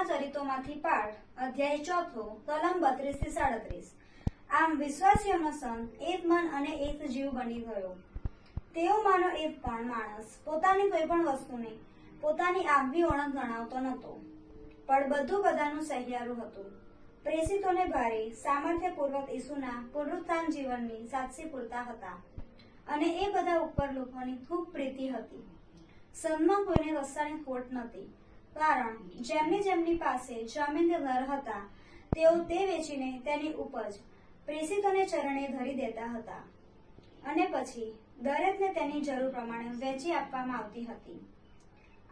માંથી પાઠ, અધ્યાય ચોથો, કલમ બત્રીસથી સાડત્રીસ. આમ વિશ્વાસીઓનો સંત એક મન અને એક જીવ બની ગયો. તેઓ માનો એક પણ માણસ, પોતાની કોઈ પણ વસ્તુને પોતાની આગવી ઓળખ ગણાવતો નહોતો. પણ બધું બધાનું સહિયારું હતું. પ્રેષિતોને ભારે, સામર્થ્યપૂર્વક ઈસુના પુનરુત્થાન જીવનની સાક્ષી પૂરતા હતા. અને એ બધા ઉપર લોકોની ખૂબ પ્રીતિ હતી. સંતમાં કોઈને રસ્તાની ખોટ નહોતી. કારણ જેમની જેમની પાસે જમીન ઘર હતા, તેઓ તે વેચીને તેની ઉપજ પ્રેષિતોને ચરણે ધરી દેતા હતા. અને પછી દરેકને તેની જરૂર પ્રમાણે વેચી આપવામાં આવતી હતી.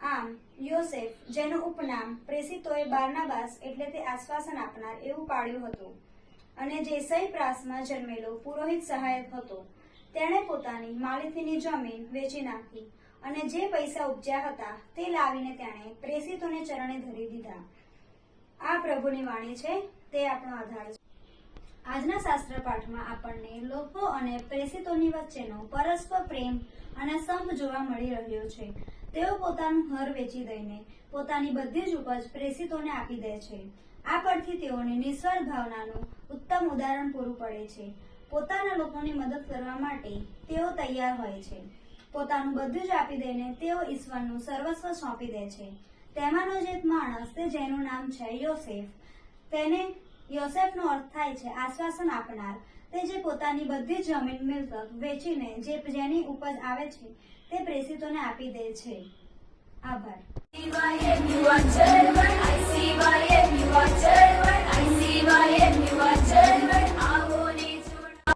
આમ, યોસેફ, જેનું ઉપનામ પ્રેસિતોએ બારનાબાસ એટલે તે આશ્વાસન આપનાર એવું પાડ્યું હતું અને જે સહી પ્રાસમાં જન્મેલો પુરોહિત સહાયક હતો, તેણે પોતાની માલિકીની જમીન વેચી નાખી અને જે પૈસા ઉપજ્યા હતા તે લાવીને તેણે પ્રેષિતોને ચરણે ધરી દીધા. આ પ્રભુની વાણી છે, તે આપણો આધાર છે. આજના શાસ્ત્ર પાઠમાં આપણને લોકો અને પ્રેષિતોની વચ્ચેનો પરસ્પર પ્રેમ અને સંપ જોવા મળી રહ્યો છે. તેઓ પોતાનું ઘર વેચી દઈને પોતાની બધી જ ઉપજ પ્રેષિતોને આપી દે છે. આ પરથી તેઓને નિસ્વાર્થ ભાવનાનું ઉત્તમ ઉદાહરણ પૂરું પડે છે. પોતાના લોકોની મદદ કરવા માટે તેઓ તૈયાર હોય છે. પોતાનું બધું જ આપી દઈને તેઓ ઈશ્વરનું સર્વસ્વ સોંપી દે છે. તેમાંનો જ એક માણસ તે જેનું નામ છે યોસેફ. તેને યોસેફનો અર્થ થાય છે આશ્વાસન આપનાર. તે જે પોતાની બધી જમીન મિલકત વેચીને જે જેની ઉપજ આવે છે તે પ્રેષિતોને આપી દે છે. આભાર.